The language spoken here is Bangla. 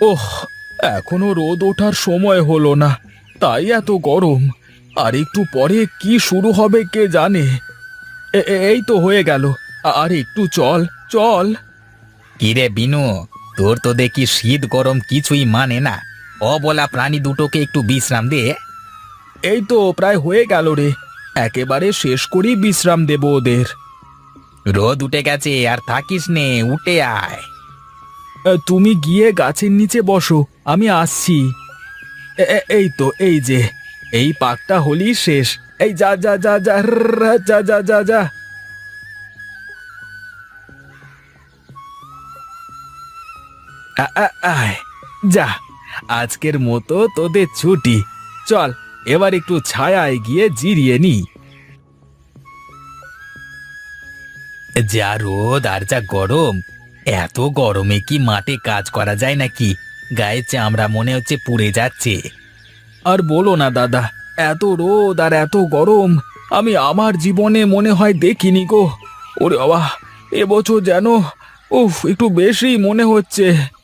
ওহ এখনও রোদ ওঠার সময় হলো না তাই এত গরম। আর একটু পরে কি শুরু হবে কে জানে। এ- এ- এই তো হয়ে গেল। আর একটু চল চল। কিরে বিনু তোর তো দেখি শীত গরম কিছুই মানে না। অবলা প্রাণী দুটোকে একটু বিশ্রাম দে। এই তো প্রায় হয়ে গেল রে। একেবারে শেষ করেই বিশ্রাম দেব ওদের। রোদ উঠে গেছে আর থাকিস নে উঠে আয়। তুমি গিয়ে গাছের নিচে বসো, আমি আসছি। এই তো, এই যে, এই পাকটা হলি শেষ। এই যা যা যা যা যা যা যা যা। যা, আজকের মতো তোদের ছুটি। চল, এবার একটু ছায়ায় গিয়ে জিরিয়ে নি যা রোদ আর যা গরম এত গরমে কি মাঠে কাজ করা যায় নাকি? গায়ে চামড়া মনে হচ্ছে পুড়ে যাচ্ছে। আর বলো না, দাদা, এত রোদ আর এত গরম, আমি আমার জীবনে মনে হয় দেখিনি গো। ওরে বাবা এবছর যেন, উফ, একটু বেশি মনে হচ্ছে।